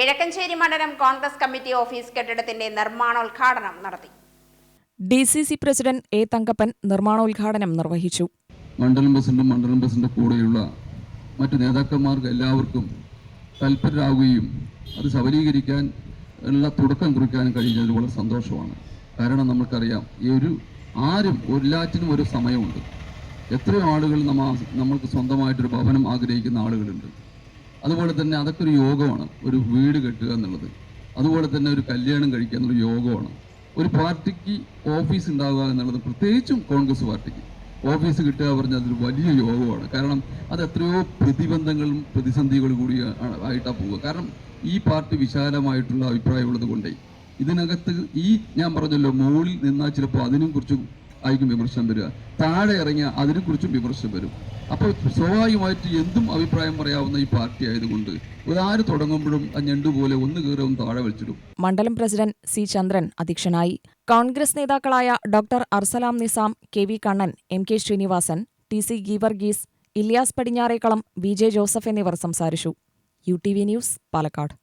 കിഴക്കഞ്ചേരി മണ്ഡലം Congress committee office കെട്ടിടത്തിന്റെ നിർമ്മാണോദ്ഘാടനം നടത്തി. D C C president A Thankappan നിർമ്മാണോദ്ഘാടനം നിർവഹിച്ചു. മണ്ഡലം പ്രസിഡന്റും മണ്ഡലം പ്രസിഡന്റ് കൂടെയുള്ള മറ്റ് നേതാക്കന്മാർക്ക് എല്ലാവർക്കും തൽപരരാകുകയും അത് സബലീകരിക്കാൻ ഉള്ള തുടക്കം കുറിക്കാൻ കഴിഞ്ഞതിൽ വളരെ സന്തോഷമാണ്. കാരണം നമുക്കറിയാം ഈ ഒരു ആരും എല്ലാറ്റിനും ഒരു സമയമുണ്ട്. എത്രയോ ആളുകൾ നമ്മ നമ്മൾക്ക് സ്വന്തമായിട്ടൊരു ഭവനം ആഗ്രഹിക്കുന്ന ആളുകളുണ്ട്. അതുപോലെ തന്നെ അതൊക്കെ ഒരു യോഗമാണ്. ഒരു വീട് കെട്ടുക എന്നുള്ളത്. അതുപോലെ തന്നെ ഒരു കല്യാണം കഴിക്കുക എന്നുള്ള യോഗമാണ്. ഒരു പാർട്ടിക്ക് ഓഫീസ് ഉണ്ടാവുക എന്നുള്ളത് പ്രത്യേകിച്ചും കോൺഗ്രസ് പാർട്ടിക്ക്. ഓഫീസ് കിട്ടുക പറഞ്ഞാൽ അതൊരു വലിയ യോഗമാണ്. കാരണം അത് എത്രയോ പ്രതിബന്ധങ്ങളും പ്രതിസന്ധികളും കൂടി ആയിട്ടാണ് പോവുക. കാരണം ഈ പാർട്ടി വിശാലമായിട്ടുള്ള അഭിപ്രായമുള്ളത് കൊണ്ടേ ഇതിനകത്ത് ഈ ഞാൻ പറഞ്ഞല്ലോ മുകളിൽ നിന്നാൽ ചിലപ്പോൾ അതിനും കുറിച്ചും ആയിരിക്കും വിമർശനം വരിക. താഴെ ഇറങ്ങിയ അതിനെ കുറിച്ചും വിമർശനം വരും. അപ്പോൾ സ്വാഭാവികമായിട്ട് എന്തും അഭിപ്രായം പറയാവുന്ന ഈ പാർട്ടി ആയതുകൊണ്ട് ഒരാര് തുടങ്ങുമ്പോഴും ഞണ്ടുപോലെ ഒന്ന് ഒന്ന് താഴെ വലിച്ചിടും. മണ്ഡലം പ്രസിഡന്റ് സി ചന്ദ്രൻ അധ്യക്ഷനായി. കോൺഗ്രസ് നേതാക്കളായ doctor Arsalam Nizam K V Kannan M K Sreenivasan T C Geevarghese Ilyas Padinjarekkalam V J Joseph എന്നിവർ സംസാരിച്ചു. U T V news Palakkad.